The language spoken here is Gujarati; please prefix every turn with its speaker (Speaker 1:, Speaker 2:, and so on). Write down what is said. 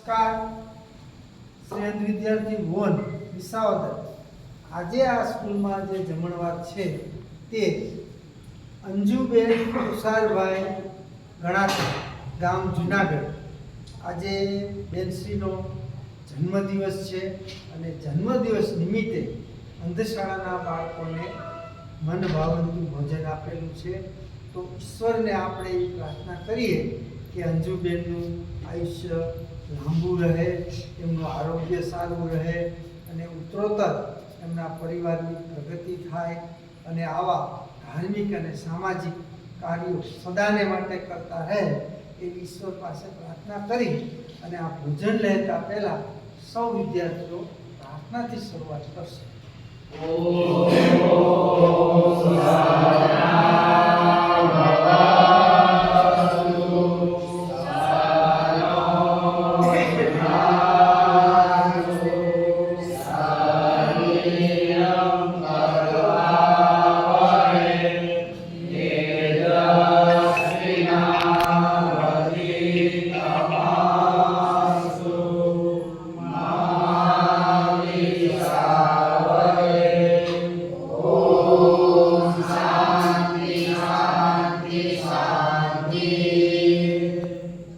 Speaker 1: નમસ્કાર. શ્રેષ્ઠ વિદ્યાર્થી વોન વિસાવદર. આજે આ સ્કૂલમાં જે જમણવાર છે તે અંજુબેન તુષારભાઈ ગણાતા ગામ જુનાગઢ. આજે બેનશ્રીનો જન્મદિવસ છે અને જન્મદિવસ નિમિત્તે અંધશાળાના બાળકોને મન ભાવનતું ભોજન આપેલું છે. તો ઈશ્વરને આપણે પ્રાર્થના કરીએ કે અંજુબેનનું આયુષ્ય લાંબુ રહે, એમનું આરોગ્ય સારું રહે અને ઉત્તરોત્તર એમના પરિવારની પ્રગતિ થાય અને આવા ધાર્મિક અને સામાજિક કાર્યો સદાને માટે કરતા રહે એ ઈશ્વર પાસે પ્રાર્થના કરી અને આ ભોજન લેતા પહેલાં સૌ વિદ્યાર્થીઓ પ્રાર્થનાથી શરૂઆત કરશે.